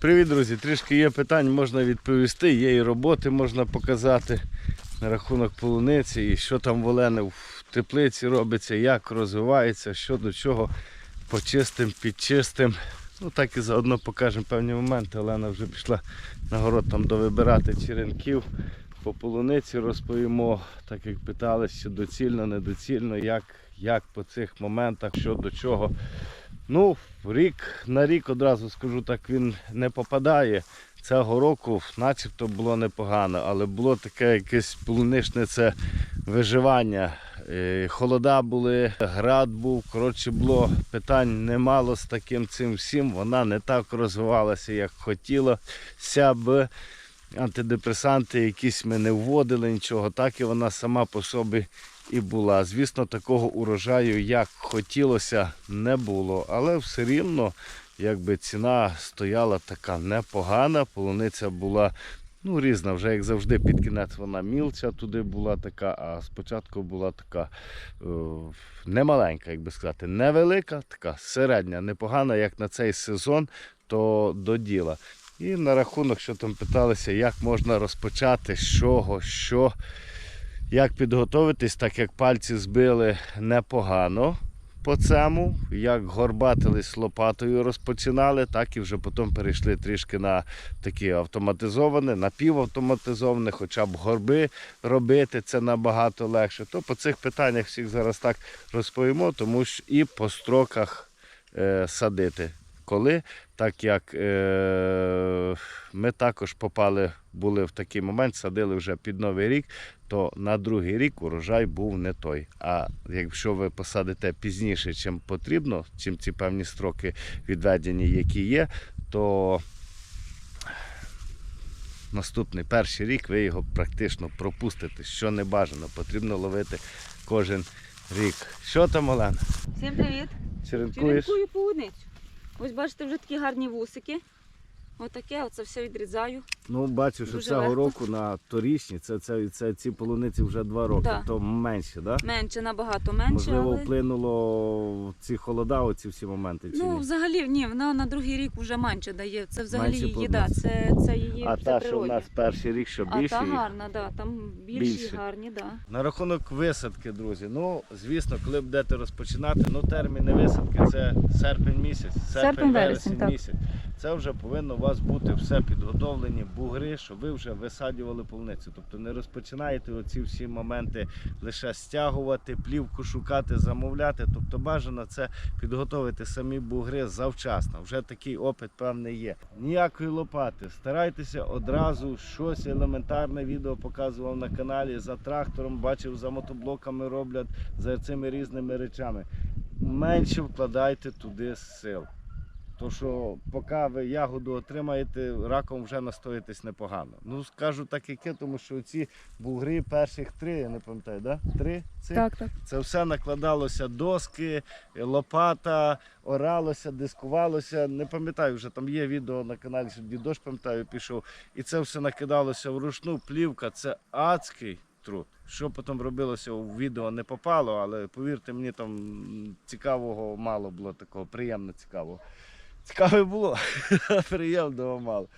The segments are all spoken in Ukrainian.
Привіт, друзі! Трішки є питань, можна відповісти, є і роботи можна показати на рахунок полуниці, і що там в Олени в теплиці робиться, як розвивається, що до чого почистим, підчистим. Ну так і заодно покажемо певні моменти. Олена вже пішла на город там довибирати черенків. По полуниці розповімо, так як питали, чи доцільно, недоцільно, як, як по цих моментах, що до чого. Ну, рік на рік одразу скажу так, він не попадає. Цього року начебто було непогано, але було таке якесь полуничне це виживання. Е, Холода були, град був, коротше було питань немало з таким цим всім. Вона не так розвивалася, як хотілося б. Антидепресанти якісь ми не вводили нічого, так і вона сама по собі і була. Звісно, такого урожаю, як хотілося, не було. Але все рівно, якби ціна стояла така непогана, полуниця була ну, різна, вже як завжди, під кінець вона мілча туди була така, а спочатку була така е, немаленька, як би сказати, невелика, така середня, непогана, як на цей сезон, то до діла. І на рахунок, що там питалися, як можна розпочати, з чого, що, як підготуватись, так як пальці збили непогано по цьому, як горбатились лопатою розпочинали, так і вже потім перейшли трішки на такі автоматизовані, напівавтоматизовані, хоча б горби робити, це набагато легше. То по цих питаннях всіх зараз так розповімо, тому що і по строках е, садити. Коли, так як е, ми також попали, були в такий момент, садили вже під Новий рік, то на другий рік урожай був не той. А якщо ви посадите пізніше, чим потрібно, чим ці певні строки відведені, які є, то наступний перший рік ви його практично пропустите, що не бажано. Потрібно ловити кожен рік. Що там, Олена? Всім привіт! Черенкуєш? Черенкую полуницю. Ось бачите, вже такі гарні вусики. Отаке, оце все відрізаю. Ну, бачу, що Дуже цього легко. року на торічні, це, це, це ці полуниці вже два роки, Да. то менше, да? Менше, набагато менше. Можливо, але... вплинуло ці холода, оці всі моменти. Чи Ну, ні? взагалі, ні, вона на другий рік вже менше дає. Це взагалі Менше її, да, це, це її а це та, що в природня. нас перший рік, що А більше. та їх? гарна, да, там більші Більше. гарні, да. На рахунок висадки, друзі. Ну, звісно, коли будете розпочинати, ну терміни висадки це серпень місяць, серпень, вересень, вересень так. місяць. Це вже повинно у вас бути все підготовлені, бугри, щоб ви вже висаджували полуницю. Тобто не розпочинаєте оці всі моменти лише стягувати, плівку шукати, замовляти. Тобто бажано це підготовити самі бугри завчасно. Вже такий опит певний є. Ніякої лопати. Старайтеся одразу щось елементарне відео показував на каналі за трактором, бачив за мотоблоками роблять за цими різними речами. Менше вкладайте туди сил. То що поки ви ягоду отримаєте, раком вже настоїтесь непогано. Ну скажу так, як є, тому що ці бугри перших три, я не пам'ятаю, да? Три цих? Так, так. Це все накладалося доски, лопата, оралося, дискувалося. Не пам'ятаю, вже там є відео на каналі, що дідош пам'ятаю, пішов. І це все накидалося вручну. Плівка це адський труд. Що потім робилося у відео не попало, але повірте мені, там цікавого мало було такого, приємно цікавого. Цікаве було, приємного мало.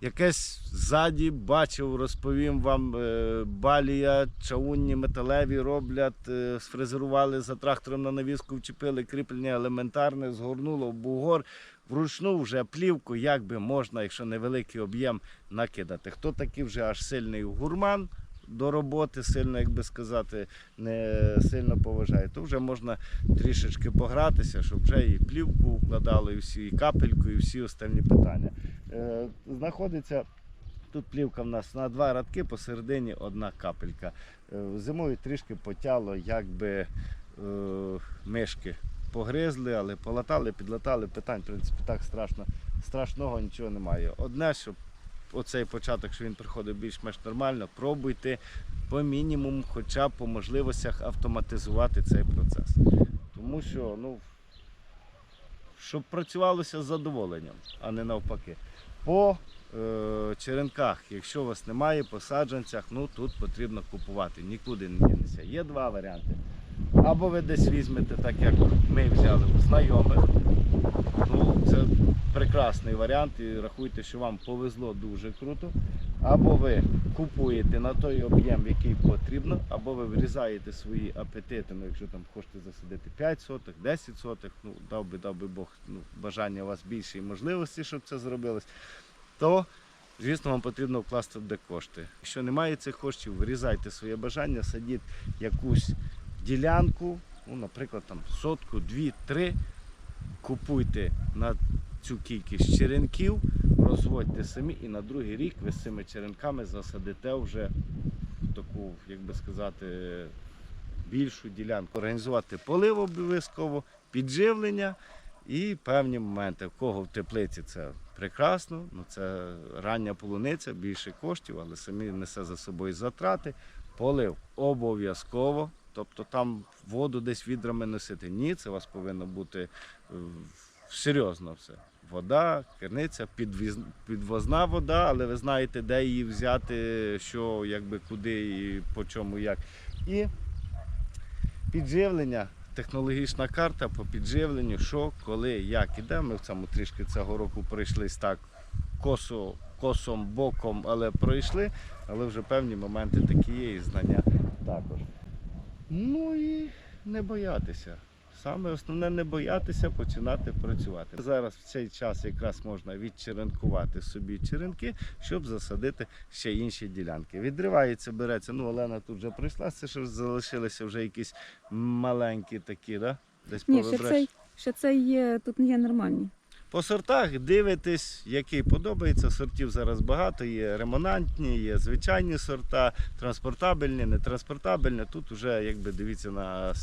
Якесь ззаді бачив, розповім вам, е, балія, чаунні металеві роблять, е, сфрезерували за трактором на навіску, вчепили кріплення елементарне, згорнуло в бугор. Вручну вже плівку, як би можна, якщо невеликий об'єм, накидати. Хто такий вже аж сильний гурман до роботи, сильно, як би сказати, не сильно поважає, то вже можна трішечки погратися, щоб вже і плівку вкладали, і всі, і капельку, і всі остальні питання. Е, знаходиться тут плівка в нас на два радки, посередині одна капелька. Е, зимою трішки потяло, якби е, мишки погризли, але полатали, підлатали, питань, в принципі, так страшно, страшного нічого немає. Одне, щоб оцей початок, що він приходить більш-менш нормально, пробуйте по мінімуму, хоча б по можливостях автоматизувати цей процес. Тому що, ну, щоб працювалося з задоволенням, а не навпаки. По е, черенках, якщо у вас немає, по саджанцях, ну тут потрібно купувати, нікуди не дінеться. Є два варіанти. Або ви десь візьмете, так як ми взяли у знайомих, Ну, це прекрасний варіант і рахуйте, що вам повезло дуже круто. Або ви купуєте на той об'єм, який потрібно, або ви врізаєте свої апетити, ну якщо там хочете засадити 5 соток, 10 соток, ну дав би, дав би Бог, ну, бажання у вас більше і можливості, щоб це зробилось, то звісно вам потрібно вкласти туди кошти. Якщо немає цих коштів, вирізайте своє бажання, садіть якусь ділянку, ну, наприклад, там сотку, дві, три, купуйте на цю кількість черенків, розводьте самі, і на другий рік ви з цими черенками засадите вже таку, як би сказати, більшу ділянку. Організувати полив обов'язково, підживлення і певні моменти. В кого в теплиці це прекрасно, ну це рання полуниця, більше коштів, але самі несе за собою затрати. Полив обов'язково. Тобто там воду десь відрами носити. Ні, це у вас повинно бути е, серйозно все. Вода, керниця, підвіз, підвозна вода, але ви знаєте, де її взяти, що, якби, куди і по чому, як. І підживлення, технологічна карта по підживленню, що, коли, як і де. Ми в цьому трішки цього року пройшлись так косо, косом, боком, але пройшли, але вже певні моменти такі є і знання також. Ну і не боятися. Саме основне не боятися починати працювати. Зараз в цей час якраз можна відчеренкувати собі черенки, щоб засадити ще інші ділянки. Відривається, береться. Ну, Олена тут вже прийшла, це що залишилися вже якісь маленькі такі, да? Десь Ні, ще повибрати. цей, ще цей є, тут є нормальні. По сортах дивитесь, який подобається. Сортів зараз багато. Є ремонантні, є звичайні сорта, транспортабельні, нетранспортабельні. Тут вже якби дивіться на,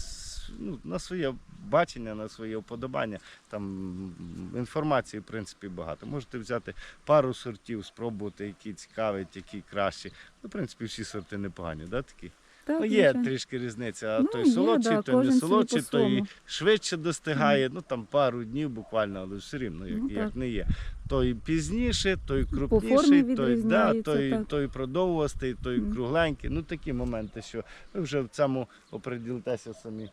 ну, на своє бачення, на своє вподобання. Там інформації, в принципі, багато. Можете взяти пару сортів, спробувати, які цікавить, які кращі. Ну, в принципі, всі сорти непогані, да, такі? Так, Ну, є звичайно. трішки різниця. Ну, той є, солодший, да, той не кожен солодший, той по-своєму. швидше достигає, ну там пару днів буквально, але все рівно, як, Ну, як не є. Той пізніше, той формі крупніший, той, да, відрізняється, той, так. той продовгостий, той Мгм. кругленький. Ну такі моменти, що ви вже в цьому оприділитеся самі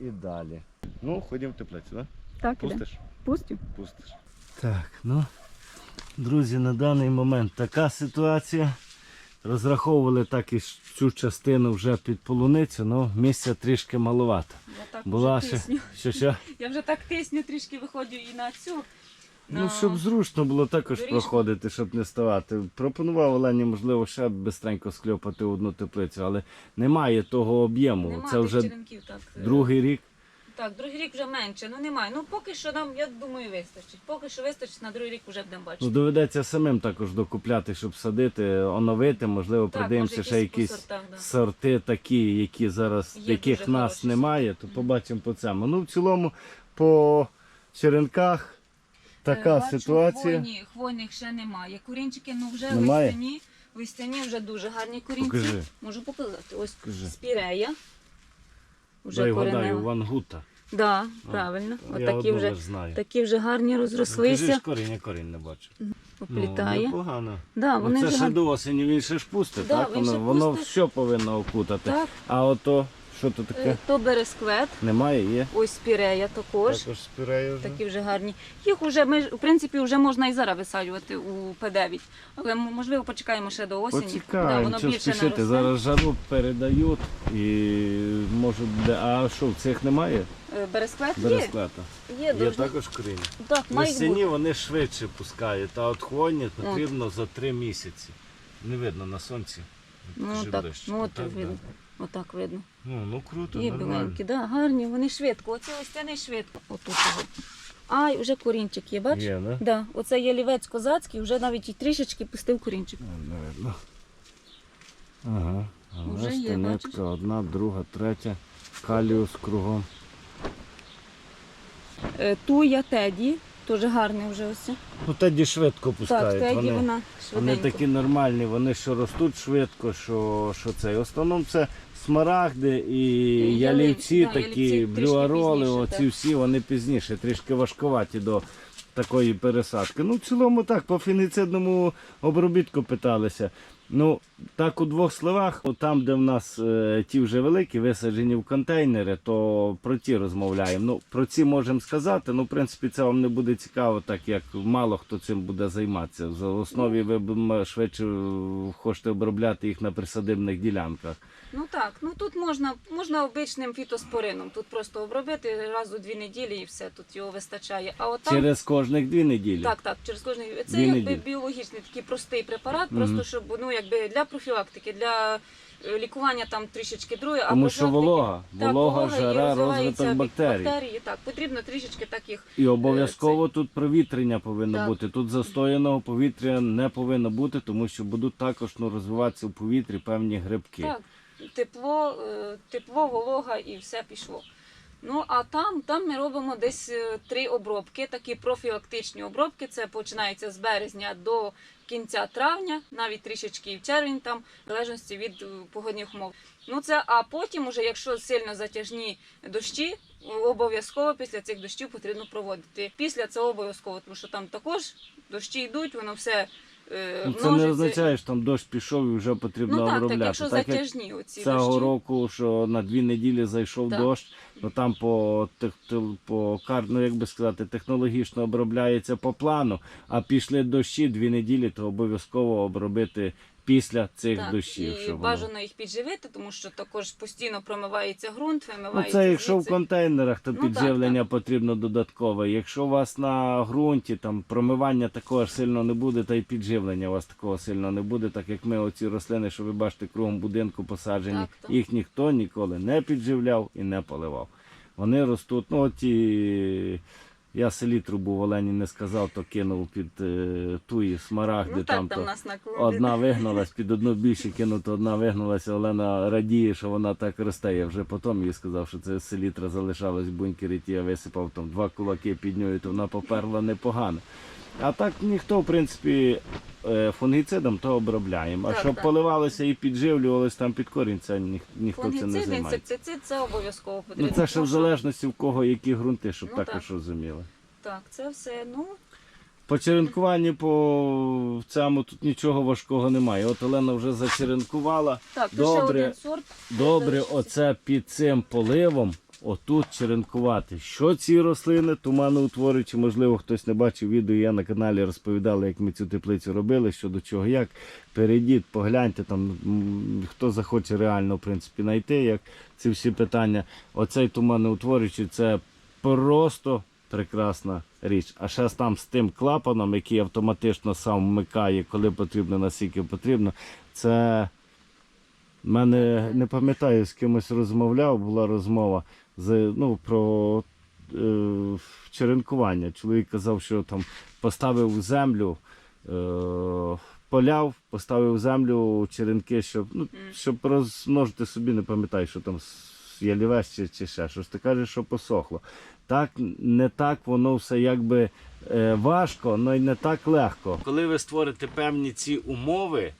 і далі. Ну, ходімо в теплицю, да? Так, іде. Пустиш? Пустю. Пустиш. Так, ну, друзі, на даний момент така ситуація. Розраховували так і цю частину вже під полуницю, але місця трішки маловато. Я так Була вже ще. тисню. Що, що? Я вже так тисню, трішки виходжу і на цю. Ну, на- щоб зручно було також Доріжку. проходити, щоб не ставати. Пропонував Олені, можливо, ще бистренько скльопати одну теплицю, але немає того об'єму. Це вже черенків, так. е, другий рік. Так, другий рік вже менше, ну немає. Ну поки що нам, я думаю, вистачить. Поки що вистачить, на другий рік вже будемо Ну, бачити. доведеться самим також докупляти, щоб садити, оновити, можливо, Так, може, ще якісь по сортах, да. сорти такі, які зараз, Є яких нас хороші немає, то побачимо по цьому. Ну, в цілому, по черенках така Е, бачу, ситуація. Хвойні, хвойних ще немає. Курінчики, ну вже Немає? листяні. Листяні вже дуже гарні корінці. Покажи. Можу показати. Ось Покажи. спірея. Вже Дай коренева. вангута. Да, А, правильно. Я такі вже, знаю. такі вже гарні Кажи розрослися, ж корінь, я корінь не бачу. Оплітає. Ну, да, Ну, вони це ж ще до осені він ще ж пустить, Да, так? Воно, воно все повинно окутати. Так, А ото, що то е, таке? то бересквет, Немає, є. ось спірея також. Також спірею вже. Такі вже гарні. Їх уже ми в принципі вже можна і зараз висаджувати у П9. Але можливо почекаємо ще до осені. Да, Поцікаємо, воно що більше спішити. наросте. Зараз жару передають і може буде. А що, в цих немає? Е, Бересквет є. Бересклета. Є, Є дуже. також коріння. Так, має Весені бути. вони швидше пускають, а от хвойні потрібно за три місяці. Не видно на сонці. Ну так, ближче. ну от Отак, да. видно. Отак видно. Ну, ну круто, Є нормально. біленькі, да, гарні, вони швидко. Оці листяни швидко. Отут його. А, і вже корінчик є, бачиш? Є, да? Да, оце є лівець козацький, вже навіть і трішечки пустив корінчик. Ну, Не видно. Ага. Уже Ага, є, стенетка, бачиш? одна, друга, третя. Каліус кругом. Е, Туя Теді, теж гарний вже ось. Ну тоді швидко Так, пускають. Теді вони, вона вони такі нормальні, вони що ростуть швидко, що, що це. В основному це смарагди і І ялівці, да, такі ялівці блюароли, пізніше, оці так. всі вони пізніше, трішки важкуваті до такої пересадки. Ну, в цілому так, по фініцидному обробітку питалися. Ну, Так, у двох словах, там, де в нас е, ті вже великі, висаджені в контейнери, то про ті розмовляємо. Ну, про ці можемо сказати. Ну, в принципі, це вам не буде цікаво, так як мало хто цим буде займатися. За основі ви б швидше хочете обробляти їх на присадибних ділянках. Ну так, ну тут можна, можна обичним фітоспорином. Тут просто обробити раз у дві неділі і все, тут його вистачає. А от там Через кожних дві неділі. Так, так, через кожний це Дві якби неділі. біологічний такий простий препарат, Мгм. просто щоб ну якби для профілактики, для е, лікування там трішечки друге, а Тому що профілактики- волога, Так, волога, і жара, розвиваються розвиток бактерій. бактерії. Так, потрібно трішечки таких. І обов'язково тут провітрення повинно Так. бути. Тут застояного повітря не повинно бути, тому що будуть також ну, розвиватися в повітрі певні грибки. Так, тепло, е, тепло, волога і все пішло. Ну а там, там ми робимо десь е, три обробки, такі профілактичні обробки. Це починається з березня до кінця травня, навіть трішечки і в червень, там, в залежності від е, погодних умов. Ну це а потім, уже, якщо сильно затяжні дощі, обов'язково після цих дощів потрібно проводити. Після це обов'язково, тому що там також дощі йдуть, воно все Ну, це не означає, що там дощ пішов і вже потрібно Ну так, так, обробляти. якщо Так, як оці цього дощі. року, що на дві неділі зайшов Так. дощ, ну там по, по ну, як би сказати, технологічно обробляється по плану, а пішли дощі дві неділі, то обов'язково обробити після цих Так, дощів. і щоб воно- бажано їх підживити, тому що також постійно промивається ґрунт, Ну, це якщо в контейнерах, то Ну, підживлення так, потрібно додаткове. Якщо у вас на ґрунті там промивання такого ж сильно не буде, та й підживлення у вас такого сильно не буде, так як ми оці рослини, що ви бачите, кругом будинку посаджені, Так, так. їх ніхто ніколи не підживляв і не поливав. Вони ростуть, ну оті. Я селітру був в Олені не сказав, то кинув під е, туї смарагди. Ну так, там, там то... нас на Одна вигналась, під одну більше кинуто, одна вигналася. Олена радіє, що вона так росте. Я вже потім їй сказав, що це селітра залишалась в бункері, ті я висипав там два кулаки під нею, то вона поперла непогано. А так ніхто, в принципі, е, фунгіцидом то обробляємо. А Так, щоб так. поливалося і підживлювалось там під корінь, це ніх, ніхто це не Фунгіцид, займає. інсектицид це обов'язково Ну потрібно. це ще в тому що- залежності в кого які ґрунти, щоб Ну, також так. розуміли. Так, це все, ну, По черенкуванні по цьому тут нічого важкого немає. От Олена вже зачеренкувала. так, то ще Добре. один сорт. Добре, Залишився. оце під цим поливом, отут черенкувати. Що ці рослини, туманоутворюючі, можливо, хтось не бачив відео, я на каналі розповідали, як ми цю теплицю робили, що до чого, як. Перейдіть, погляньте, там, хто захоче реально в принципі, знайти, як ці всі питання. Оцей туманоутворюючий це просто прекрасна річ. А ще там з тим клапаном, який автоматично сам вмикає, коли потрібно, наскільки потрібно, це. Мене не пам'ятаю, з кимось розмовляв, була розмова з, ну, про е, черенкування. Чоловік казав, що там поставив землю, е, поляв, поставив землю черенки, щоб, ну, щоб розмножити собі, не пам'ятаю, що там ялівець чи, чи ще щось. Ти кажеш, що посохло. Так, не так воно все якби е, важко, але й не так легко. Коли ви створите певні ці умови,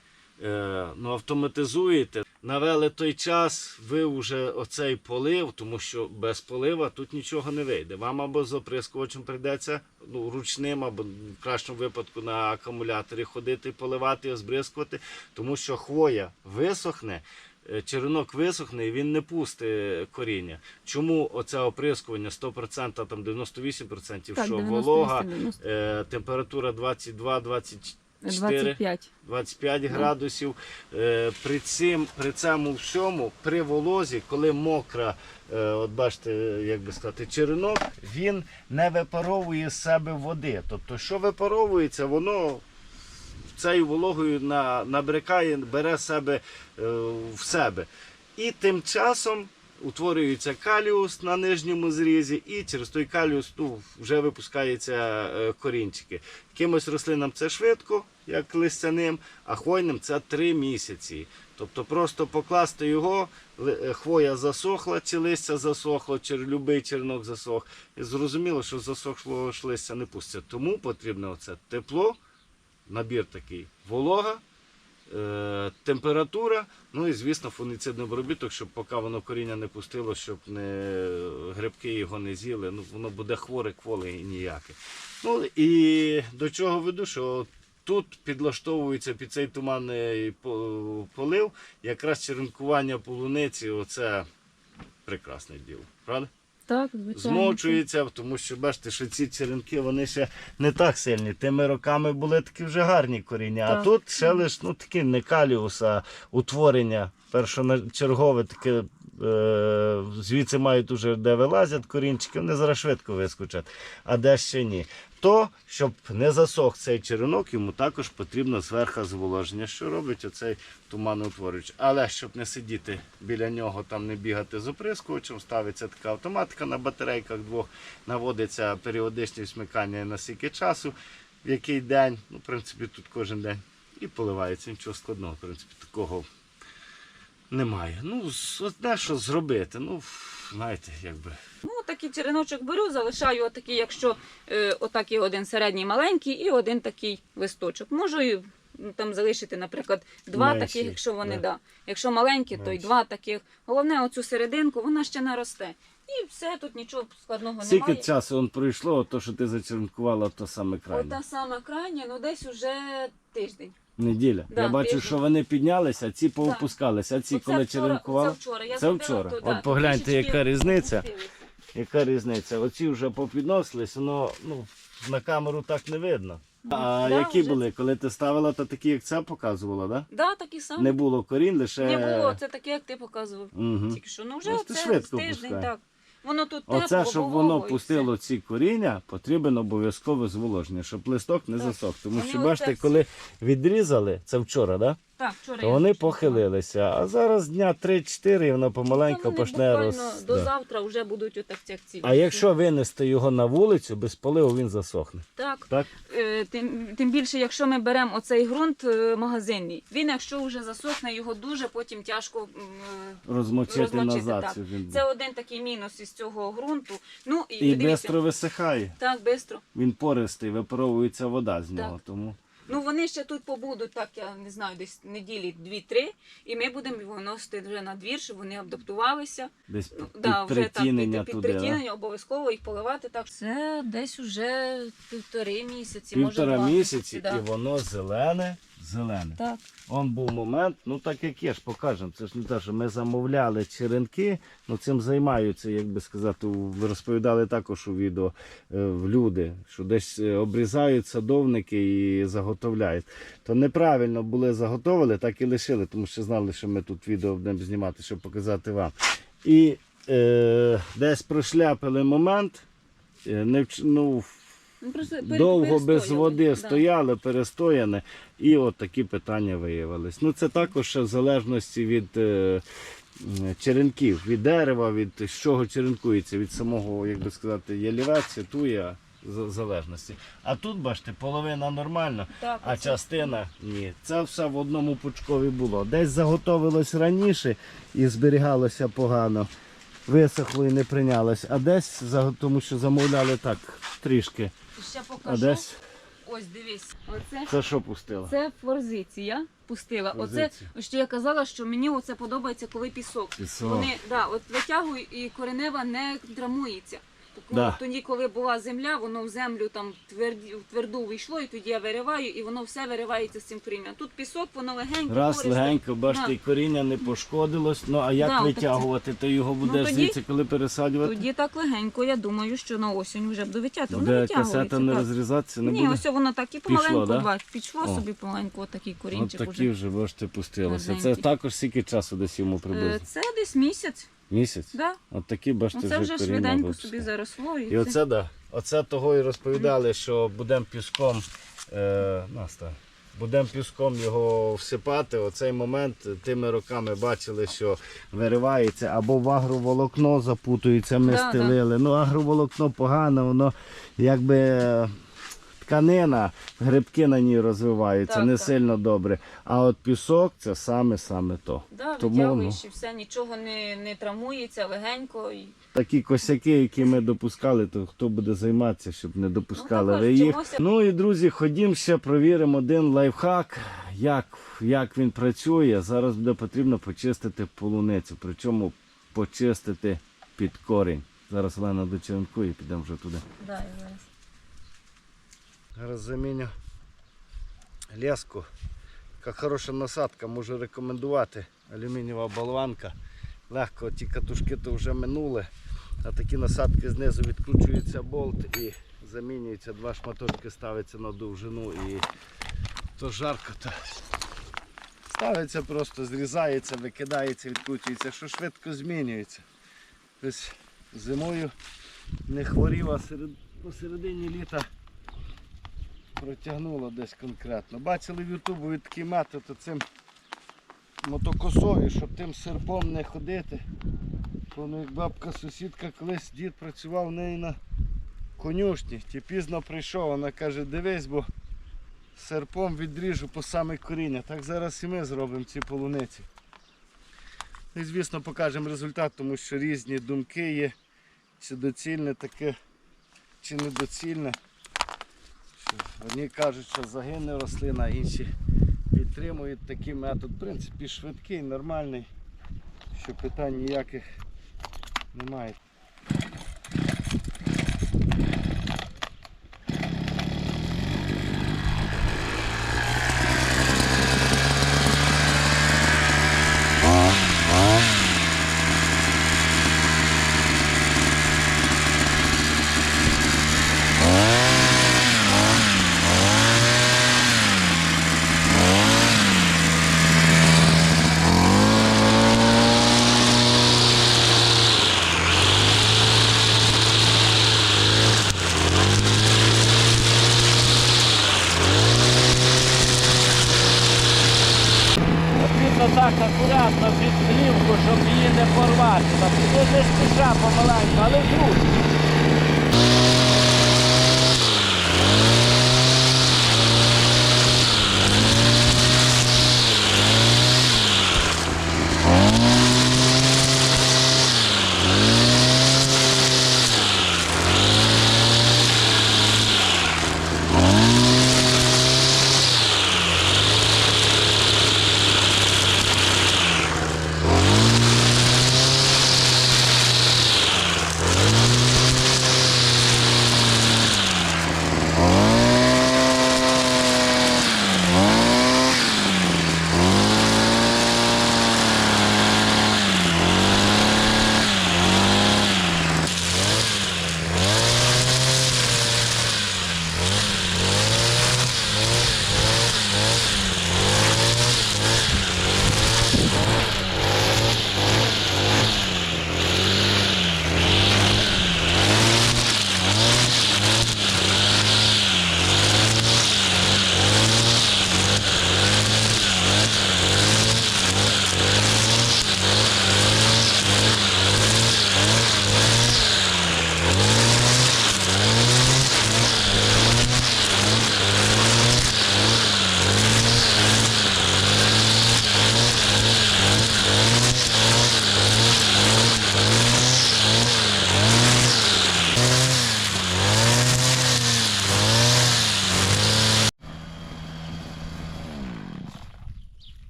е, ну, автоматизуєте, навели той час, ви вже оцей полив, тому що без полива тут нічого не вийде. Вам або з оприскувачем прийдеться ну, ручним, або в кращому випадку на акумуляторі ходити, поливати, озбризкувати, тому що хвоя висохне. е, Черенок висохне і він не пустить коріння. Чому оце оприскування 100%, там 98%, Так, що 98, волога, 90, е, температура 22-24 25. 25 градусів. Е, При, цим, при цьому всьому, при волозі, коли мокра, е, от бачите, як би сказати, черенок, він не випаровує з себе води. Тобто, що випаровується, воно цією вологою набрикає, бере себе е, в себе. І тим часом утворюється каліус на нижньому зрізі, і через той каліус ну, вже випускаються корінчики. Якимось рослинам це швидко, як листяним, а хвойним це 3 місяці. Тобто просто покласти його, е, хвоя засохла, чи листя засохло, чи любий чернок засох. І зрозуміло, що засохло ж листя не пуститься. Тому потрібно оце тепло, набір такий, волога, е, температура, ну і звісно фунгіцидний обробіток, щоб поки воно коріння не пустило, щоб не грибки його не з'їли. Ну, воно буде хворе, кволе і ніяке. Ну і до чого веду, що тут підлаштовується під цей туманний полив, якраз черенкування полуниці, оце прекрасне діло, правда? Так, звичайно. Змовчується, тому що бачите, що ці черенки вони ще не так сильні. Тими роками були такі вже гарні коріння. А тут ще лише ну, такі не каліус, а утворення першочергове таке. Е, звідси мають уже де вилазять корінчики, вони зараз швидко вискочать, а де ще ні. То, щоб не засох цей черенок, йому також потрібно зверху зволоження, що робить оцей туманоутворювач. Але щоб не сидіти біля нього, там не бігати з оприскувачем, ставиться така автоматика на батарейках двох, наводиться періодичне вмикання на скільки часу, в який день, ну, в принципі, тут кожен день, і поливається. Нічого складного, в принципі, такого немає. Ну, одне, що зробити, ну, знаєте, якби. Ну, такий череночок беру, залишаю отакий, якщо е, отакий один середній маленький і один такий листочок. Можу і ну, там залишити, наприклад, два Менші, таких, якщо вони да. да. Якщо маленькі, то й Менші. два таких. Головне, оцю серединку, вона ще наросте. І все, тут нічого складного Скільки немає. часу он пройшло, то, що ти зачеренкувала, то саме крайне. Ота сама крайня, ну десь уже тиждень. Неділя. Да, Я бачу, тиждень. що вони піднялися, а ці поопускалися, а ці Оце коли вчора, черенкували. Це вчора. Я Це зробила, вчора. то, От погляньте, трішечки яка різниця. Яка різниця? Оці вже попідносились, воно ну, на камеру так не видно. А да, які вже були? Коли ти ставила, то такі, як це показувала, да? Да, такі самі. Не було корінь, лише. Не було, це таке, як ти показував. Угу. Тільки що, ну вже Ось ти це швидко тиждень, пускай. так. Воно тут Оце, тепло, щоб волого, воно і пустило ці коріння, потрібен обов'язкове зволоження, щоб листок не засох. Тому Вони що оце бачите, всі- коли відрізали, це вчора, да? Так, вчора то я вони похилилися. А зараз дня 3-4 і воно Та вони почне буквально до да. завтра вже будуть отак ці А якщо винести його на вулицю, без поливу він засохне. Так, Так? е, тим, тим більше, якщо ми беремо оцей ґрунт е, магазинний, він якщо вже засохне, його дуже потім тяжко м, е, Розмочити, назад. так. щоб він... Це один такий мінус із цього ґрунту. Ну і, І швидко висихає. так, бистро. Він пористий, випаровується вода з нього. Тому Ну вони ще тут побудуть, так я не знаю, десь неділі дві-три, і ми будемо його носити вже на двір, щоб вони адаптувалися. десь Ну, під да, вже так, притінення під, під притінення, обов'язково їх поливати так. Це десь уже півтори місяці, може Півтора два місяці, да. і воно зелене, зелене. Так. Он був момент, ну так як є ж, покажемо. Це ж не те, що ми замовляли черенки, ну цим займаються, як би сказати, ви розповідали також у відео е, в люди, що десь е, обрізають садовники і заготовляють. То неправильно були заготовили, так і лишили, тому що знали, що ми тут відео будемо знімати, щоб показати вам. І е, десь прошляпили момент, е, не ну, Ну, просто пере- довго без перестояли, води да. стояли, перестояне, і от такі питання виявились. Ну це також ще в залежності від е, м, черенків, від дерева, від з чого черенкується, від самого, як би сказати, ялівець, туя залежності. А тут, бачите, половина нормально, Так, а оце. частина ні. Це все в одному пучкові було. Десь заготовилось раніше і зберігалося погано. Висохло і не прийнялось, а десь за- тому що замовляли так трішки. Ще А покажу. десь Ось дивись. Оце це що пустила? це форзиція пустила. Оце що я казала, що мені оце подобається, коли пісок. Пісок. Вони да, от витягую і коренева не травмується. Да. Тоді, коли була земля, воно в землю там тверді, в тверду вийшло, і тоді я вириваю, і воно все виривається з цим корінням. Тут пісок, воно легенько. Раз пористе. легенько, бачите, Да. і коріння не пошкодилось. Ну а як Да, отак витягувати? Ти його будеш тоді- звідси, коли пересаджувати? Тоді так легенько, я думаю, що на осінь вже буде витягати. Воно Буде витягується. касета не так. розрізатися, не Ні, буде. ось воно так і Пішло, помаленьку да? два. Пішло О. собі помаленьку, отакий От корінчик такі уже. вже, бачите, пустилося. Це також скільки часу десь йому Е, приблизно? Це десь місяць. Місяць? Да. От такі, бачите, Оце вже швиденько собі заросло. І, І це- оце да. Оце того і розповідали, що будемо піском. Е, Наста. Будемо піском його всипати. Оцей момент тими роками бачили, що виривається або в агроволокно запутується, ми Да, стелили. Ну, агроволокно погано, воно якби тканина, грибки на ній розвиваються, Так, не так. сильно добре. А от пісок це саме-саме то. Да, Тому, ну. і все, нічого не, не травмується, легенько. І... Такі косяки, які ми допускали, то хто буде займатися, щоб не допускали Ну, ви їх. вчимося. Ну і друзі, ходім ще провіримо один лайфхак, як, як він працює. Зараз буде потрібно почистити полуницю, причому почистити під корінь. Зараз Олена дочеренкує і підемо вже туди. Да, я зараз. Зараз заміню леску. Яка хороша насадка, можу рекомендувати. Алюмінієва болванка. Легко, ті катушки то вже минули. А такі насадки знизу відкручується болт і замінюється, два шматочки ставиться на довжину і то жарко. То ставиться просто, зрізається, викидається, відкручується, що швидко змінюється. Тобто зимою не хворів, а серед, посередині літа протягнуло десь конкретно. Бачили в Ютубі такий метод цим мотокосою, щоб тим серпом не ходити. Воно як бабка сусідка колись дід працював в неї на конюшні. Ті пізно прийшов, вона каже, дивись, бо серпом відріжу по саме коріння. Так зараз і ми зробимо ці полуниці. І звісно покажемо результат, тому що різні думки є, чи доцільне таке, чи недоцільне. Одні кажуть, що загине рослина, інші підтримують такий метод. В принципі, швидкий, нормальний, що питань ніяких немає.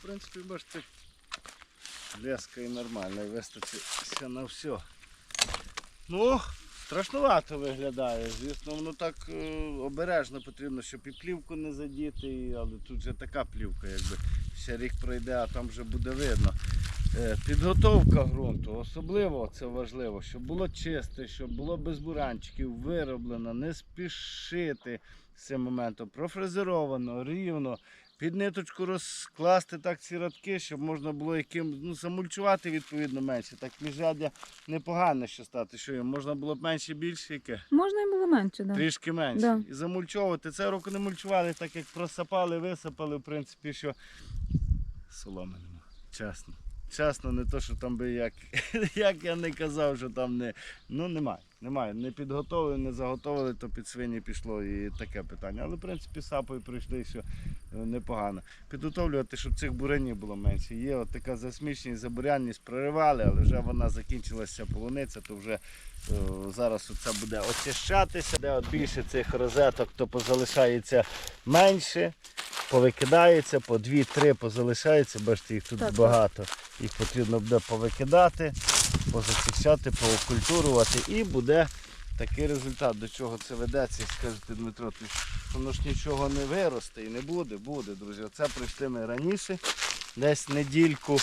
В принципі, бачите, леска і нормально, і вистачиться на все. Ну, страшнувато виглядає. Звісно, воно так е, обережно потрібно, щоб і плівку не задіти, але тут вже така плівка, якби ще рік пройде, а там вже буде видно. Е, Підготовка ґрунту, особливо це важливо, щоб було чисте, щоб було без буранчиків, вироблено, не спішити з цим моментом, профрезеровано, рівно, під ниточку розкласти так ці радки, щоб можна було яким ну, замульчувати відповідно менше. Так міжряддя непогане що стати, що їм можна було б менше більше яке. Можна і було менше, так. Трішки менше. Да. І замульчовувати. Це року не мульчували, так як просапали, висипали, в принципі, що соломи нема. Чесно. Чесно, не то, що там би як, як я не казав, що там не. Ну немає. Немає. Не підготовили, не заготовили, то під свині пішло і таке питання. Але в принципі сапою прийшли, що е, непогано. Підготовлювати, щоб цих буренів було менше. Є от така засміченість, забурянність проривали, але вже вона закінчилася полуниця, то вже е, зараз це буде очищатися, де от більше цих розеток, то позалишається менше, повикидається, по 2-3 позалишається, бачите, їх тут так. багато. Їх потрібно буде повикидати, позахищати, поокультурувати і буде Такий результат, до чого це ведеться, скажете, Дмитро, ти воно ж нічого не виросте і не буде, буде, друзі. Оце прийшли ми раніше, десь недільку,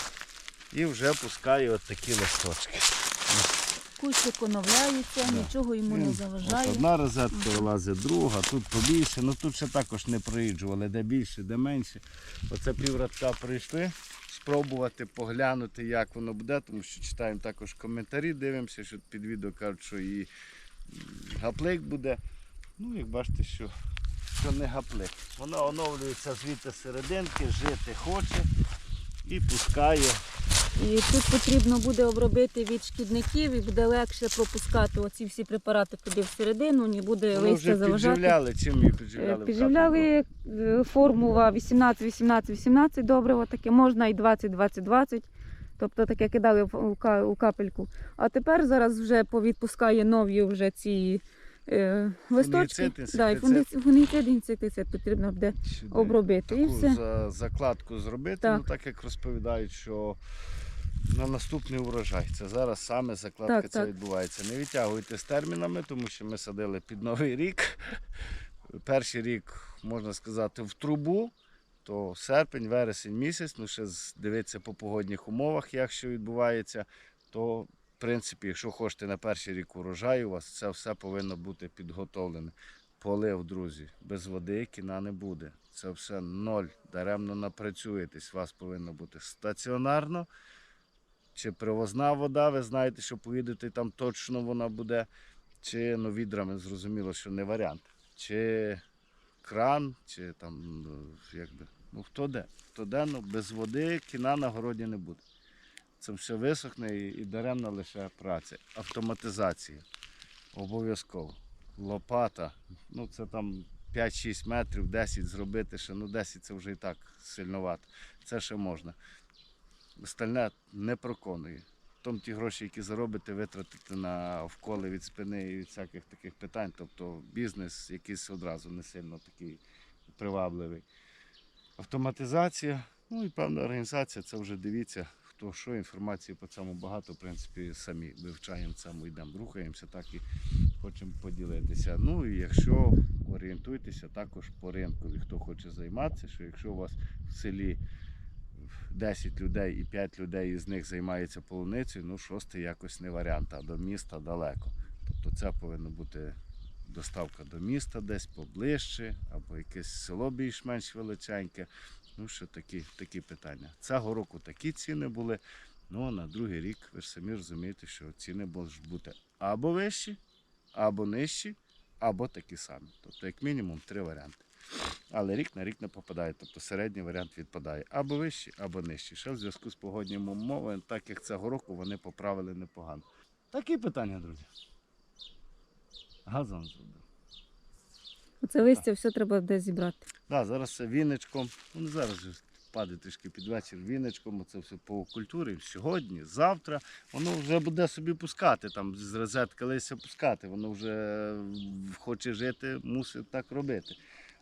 і вже пускає от такі листочки. Кущик оновляється, Да. нічого йому не заважає. От одна розетка вилазить, друга, тут побільше. Ну тут ще також не проїджували, де більше, де менше. Оце піврадка прийшли спробувати поглянути, як воно буде, тому що читаємо також коментарі, дивимося, що під відео кажуть, що і гаплик буде. Ну, як бачите, що, що не гаплик. Воно оновлюється звідти серединки, жити хоче і пускає. І тут потрібно буде обробити від шкідників і буде легше пропускати оці всі препарати туди всередину, не буде вже листя заважати. підживляли, чим її Е, підживляли? в Підживляли е, формула 18, 18, 18 добриво таке, можна і 20, 20, 20. Тобто таке кидали у капельку. А тепер зараз вже повідпускає нові вже ці е, листочки. Да, і фунгіцид, інсектицид потрібно буде Сюди обробити. І все. За, закладку зробити, Так. ну так як розповідають, що на наступний урожай. Це зараз саме закладка Так, це так. відбувається. Не відтягуйте з термінами, тому що ми садили під новий рік. Перший рік, можна сказати, в трубу. То серпень, вересень місяць, ну ще дивитися по погодних умовах, як що відбувається, то в принципі, якщо хочете на перший рік урожаю, у вас це все повинно бути підготовлене. Полив, друзі, без води кіна не буде. Це все ноль. Даремно напрацюєтесь. У вас повинно бути стаціонарно. Чи привозна вода, ви знаєте, що поїдете там точно вона буде. Чи ну, відрами, зрозуміло, що не варіант. Чи кран, чи там, ну, якби, ну хто де. Хто де, ну, без води кіна на городі не буде. Це все висохне і, і даремна лише праця. Автоматизація. Обов'язково. Лопата. Ну це там 5-6 метрів, 10 зробити ще. Ну 10 це вже і так сильновато. Це ще можна. Остальне не проконує. Том ті гроші, які заробите, витратите на вколи від спини і від всяких таких питань. Тобто бізнес якийсь одразу не сильно такий привабливий. Автоматизація, ну і певна організація, це вже дивіться, хто що, інформації по цьому багато, в принципі, самі вивчаємо цьому, йдемо, рухаємося, так і хочемо поділитися. Ну і якщо орієнтуйтеся також по ринкові, хто хоче займатися, що якщо у вас в селі 10 людей і 5 людей із них займається полуницею, ну шостий якось не варіант, а до міста далеко. Тобто це повинно бути доставка до міста десь поближче, або якесь село більш-менш величеньке. Ну, що такі, такі питання. Цього року такі ціни були. Ну, а на другий рік ви ж самі розумієте, що ціни можуть бути або вищі, або нижчі, або такі самі. Тобто, як мінімум, три варіанти. Але рік на рік не попадає. Тобто середній варіант відпадає або вищий, або нижчий. Ще в зв'язку з погодніми умовами, так як цього року вони поправили непогано. Такі питання, друзі. Газон зробив. Оце листя все треба десь зібрати. Да, зараз це віничком. Ну не зараз же падає трішки під вечір віничком. Це все по культурі. Сьогодні, завтра. Воно вже буде собі пускати, там з розетки листя пускати. Воно вже хоче жити, мусить так робити.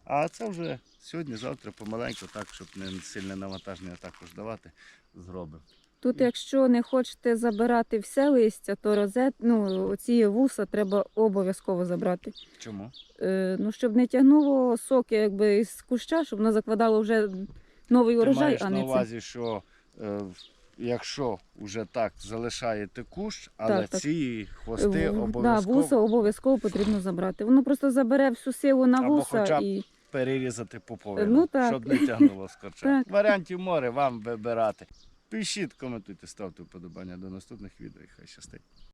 А це вже сьогодні, завтра помаленьку, так, щоб не сильне навантаження також давати, зробимо. Тут, якщо не хочете забирати все листя, то розет, ну, оці вуса треба обов'язково забрати. Чому? Е, ну, щоб не тягнуло соки якби, із куща, щоб воно закладало вже новий Ти урожай, маєш а на не це. увазі, що е, якщо вже так залишаєте кущ, але Так, так. ці хвости В- Да, вуса обов'язково потрібно забрати. Воно просто забере всю силу на Або вуса хоча б і перерізати пуповину, Ну, так. щоб не тягнуло з корча. Варіантів море вам вибирати. Пишіть, коментуйте, ставте вподобання до наступних відео і хай щастить.